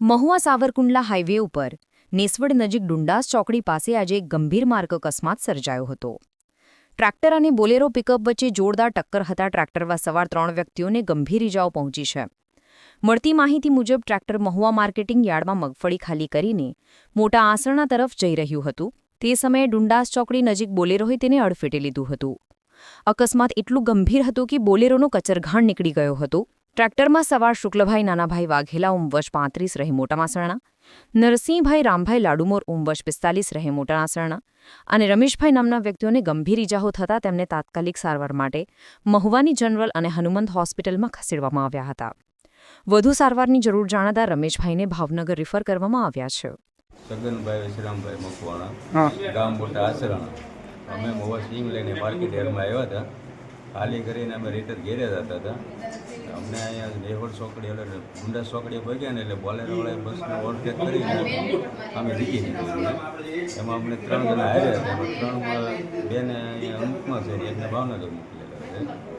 Mahuva Savarkundla highway ઉપર નેસવડ નજીક ડુંડાસ ચોકડી પાસે આજે ગંભીર માર્ગ અકસ્માત સર્જાયો હતો. ટ્રેક્ટર અને બોલેરો પિકઅપ વચ્ચે જોરદાર ટક્કર હતા. ટ્રેક્ટરમાં સવાર ત્રણ વ્યક્તિઓને ગંભીર ઇજાઓ પહોંચી છે. મળતી માહિતી મુજબ, ટ્રેક્ટર મહુવા માર્કેટિંગ યાર્ડમાં મગફળી ખાલી કરીને મોટા આસરણા તરફ જઈ રહ્યું હતું. તે સમયે ડુંડાસ ચોકડી નજીક બોલેરોએ તેને અડફેટે લીધું હતું. અકસ્માત એટલું ગંભીર હતું કે બોલેરોનો કચરઘાણ નીકળી ગયો હતો. ટ્રેક્ટરમાં સવાર શુક્લભાઈ નાનાભાઈ વાઘેલા ઉમવશ પાંત્રીસ રહે મોટામાસરણા નરસિંહભાઈ રામભાઈ લાડુમોર ઉમવશ પિસ્તાલીસ રહે મોટા આસરણા અને રમેશભાઈ નામના વ્યક્તિઓને ગંભીર ઇજાઓ થતાં તેમને તાત્કાલિક સારવાર માટે મહુવાની જનરલ અને હનુમંત હોસ્પિટલમાં ખસેડવામાં આવ્યા હતા. વધુ સારવારની જરૂર જાણતા રમેશભાઈને ભાવનગર રિફર કરવામાં આવ્યા છે. સગનભાઈ વિશ્રામભાઈ મકવાણા ગામ મોટા આસરાણા અમે મોવા સિંગ લઈને માર્કેટ એરમાં આવ્યા હતા. ખાલી કરીને અમે રિટર્ન ઘેરે જતા હતા. અમને અહીંયા નેહોડ ચોકડી, એટલે ગુંડા ચોકડીએ પહોંચ્યા ને એટલે બોલેરોવાળાએ બસને ઓવરટેક કરીને અમે જીતી દીધી એમાં અમને ત્રણ જણા હાર્યા એમાં બેને અહીંયા અમુકમાં છે એમને ભાવનગર મોકલેલા છે.